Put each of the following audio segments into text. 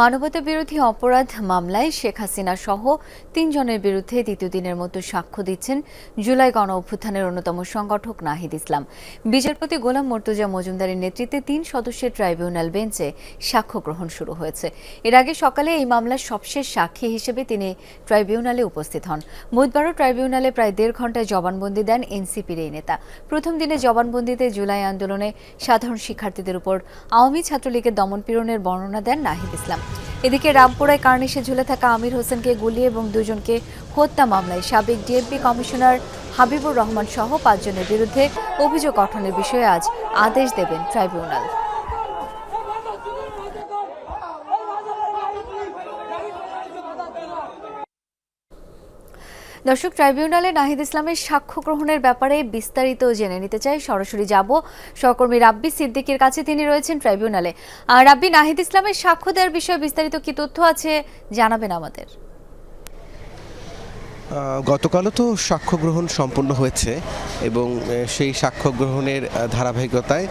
মানবতা বিরোধী অপরাধ মামলায় শেখ হাসিনা সহ তিনজনের বিরুদ্ধে দ্বিতীয় দিনের মতো সাক্ষ্য দিচ্ছেন জুলাই গণ অভ্যুত্থানের অন্যতম সংগঠক নাহিদ ইসলাম। বিচারপতি গোলাম মর্তুজা মজুমদারের নেতৃত্বে তিন সদস্যের ট্রাইব্যুনাল বেঞ্চে সাক্ষ্য গ্রহণ শুরু হয়েছে। এর আগে সকালে এই মামলার সবশেষ সাক্ষী হিসেবে তিনি ট্রাইব্যুনালে উপস্থিত হন। বুধবারও ট্রাইব্যুনালে প্রায় দেড় ঘন্টায় জবানবন্দি দেন এনসিপির এই নেতা। প্রথম দিনে জবানবন্দিতে জুলাই আন্দোলনে সাধারণ শিক্ষার্থীদের উপর আওয়ামী ছাত্রলীগের দমনপীড়নের বর্ণনা দেন নাহিদ ইসলাম। এদিকে রামপুরায় কার্নিশে ঝুলে থাকা আমির হোসেনকে গুলি এবং দুজনকে হত্যা মামলায় সাবেক ডিএমপি কমিশনার হাবিবুর রহমান সহ পাঁচজনের বিরুদ্ধে অভিযোগ গঠনের বিষয়ে আজ আদেশ দেবেন ট্রাইব্যুনাল। দর্শক, ট্রাইব্যুনালে নাহিদ ইসলামের সাক্ষ্য গ্রহণের ব্যাপারে বিস্তারিত জেনে নিতে চাই। সরাসরি যাব সহকর্মী রাব্বি সিদ্দিকের কাছে, তিনি রয়েছেন ট্রাইব্যুনালে। আর রাব্বি, নাহিদ ইসলামের সাক্ষ্য দেওয়ার বিষয়ে বিস্তারিত কি তথ্য আছে জানাবেন আমাদের। গতকালও তো সাক্ষ্য গ্রহণ সম্পন্ন হয়েছে এবং সেই সাক্ষ্য গ্রহণের ধারাবাহিকতায়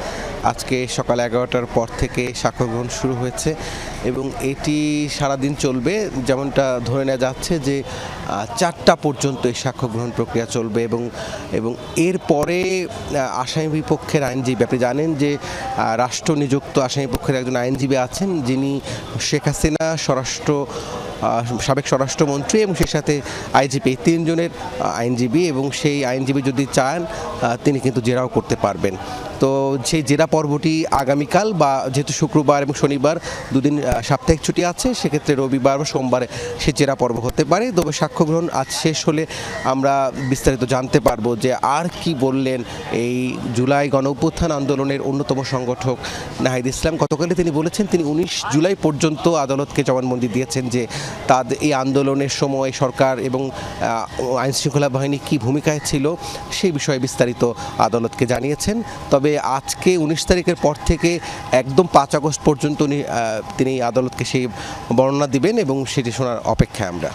আজকে সকাল এগারোটার পর থেকে সাক্ষ্য গ্রহণ শুরু হয়েছে এবং এটি সারাদিন চলবে। যেমনটা ধরে নেওয়া যাচ্ছে যে চারটা পর্যন্ত এই সাক্ষ্য গ্রহণ প্রক্রিয়া চলবে এবং এবং এরপরে আসামি বিপক্ষের আইনজীবী, আপনি জানেন যে রাষ্ট্র নিযুক্ত আসামি পক্ষের একজন আইনজীবী আছেন যিনি শেখ হাসিনা, স্বরাষ্ট্র সাবেক স্বরাষ্ট্রমন্ত্রী এবং সেই সাথে আইজিপি এই তিনজনের আইনজীবী এবং সেই আইনজীবী যদি চান তিনি কিন্তু জেরাও করতে পারবেন। তো সেই জেরা পর্বটি আগামীকাল বা যেহেতু শুক্রবার এবং শনিবার দুদিন সাপ্তাহিক ছুটি আছে, সেক্ষেত্রে রবিবার বা সোমবারে সে জেরা পর্ব হতে পারে। তবে সাক্ষ্য গ্রহণ আজ শেষ হলে আমরা বিস্তারিত জানতে পারব যে আর কি বললেন এই জুলাই গণ আন্দোলনের অন্যতম সংগঠক নাহিদ ইসলাম। গতকালে তিনি বলেছেন, তিনি উনিশ জুলাই পর্যন্ত আদালতকে জবানবন্দি দিয়েছেন যে তাদের এই আন্দোলনের সময় সরকার এবং আইন শৃঙ্খলা বাহিনী কী ভূমিকায় ছিল সেই বিষয়ে বিস্তারিত আদালতকে জানিয়েছেন। তবে আজকে উনিশ তারিখের পর থেকে একদম পাঁচ আগস্ট পর্যন্ত উনি তিনি আদালতকে সেই বর্ণনা দিবেন এবং সেটি শোনার অপেক্ষায় আমরা।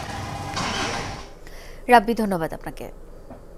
রাব্বি, ধন্যবাদ আপনাকে।